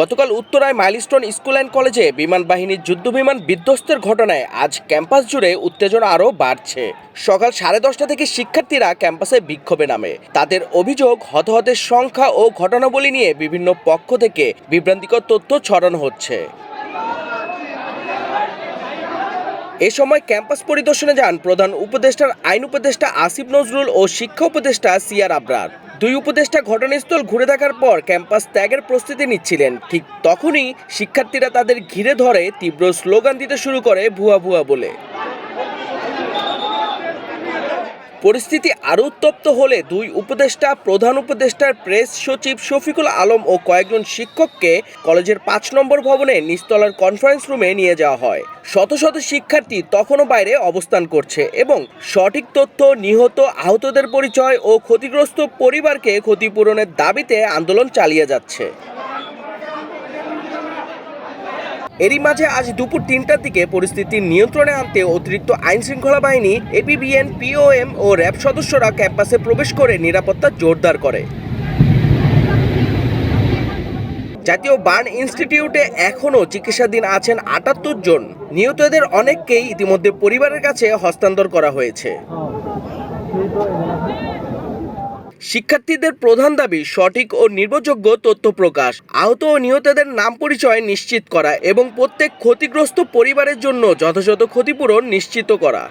গতকাল উত্তরায় milestone school and কলেজে বিমান বাহিনীর যুদ্ধবিমান বিধ্বস্তের ঘটনায় আজ ক্যাম্পাস জুড়ে উত্তেজনা আরও বাড়ছে। সকাল সাড়ে দশটা থেকে শিক্ষার্থীরা ক্যাম্পাসে বিক্ষোভে নামে। তাদের অভিযোগ, হতাহতের সংখ্যা ও ঘটনাবলী নিয়ে বিভিন্ন পক্ষ থেকে বিভ্রান্তিকর তথ্য ছড়ানো হচ্ছে। এ সময় ক্যাম্পাস পরিদর্শনে যান প্রধান উপদেষ্টার আইন উপদেষ্টা আসিফ নজরুল ও শিক্ষা উপদেষ্টা সিয়ার আবরার। দুই উপদেষ্টা ঘটনাস্থল ঘুরে দেখার পর ক্যাম্পাস ত্যাগের প্রস্তুতি নিচ্ছিলেন। ঠিক তখনই শিক্ষার্থীরা তাদের ঘিরে ধরে তীব্র স্লোগান দিতে শুরু করে ভুয়া ভুয়া বলে। পরিস্থিতি আরও উত্তপ্ত হলে দুই উপদেষ্টা, প্রধান উপদেষ্টার প্রেস সচিব শফিকুল আলম ও কয়েকজন শিক্ষককে কলেজের পাঁচ নম্বর ভবনে নিচতলার কনফারেন্স রুমে নিয়ে যাওয়া হয়। শত শত শিক্ষার্থী তখনও বাইরে অবস্থান করছে এবং সঠিক তথ্য, নিহত, আহতদের পরিচয় ও ক্ষতিগ্রস্ত পরিবারকে ক্ষতিপূরণের দাবিতে আন্দোলন চালিয়ে যাচ্ছে। এরই মাঝে আজ দুপুর তিনটার দিকে পরিস্থিতি নিয়ন্ত্রণে আনতে অতিরিক্ত আইন শৃঙ্খলা বাহিনী, এপিবিএন, পিওএম ও র্যাব সদস্যরা ক্যাম্পাসে প্রবেশ করে নিরাপত্তা জোরদার করে। জাতীয় বার্ন ইনস্টিটিউটে এখনও চিকিৎসাধীন আছেন আটাত্তর জন। নিহতদের অনেককেই ইতিমধ্যে পরিবারের কাছে হস্তান্তর করা হয়েছে। শিক্ষার্থীদের প্রধান দাবি, সঠিক ও নির্ভরযোগ্য তথ্য প্রকাশ। আহত ও নিহতদের নাম পরিচয় নিশ্চিত করা এবং প্রত্যেক ক্ষতিগ্রস্ত পরিবারের জন্য যথাযথ ক্ষতিপূরণ নিশ্চিত করা।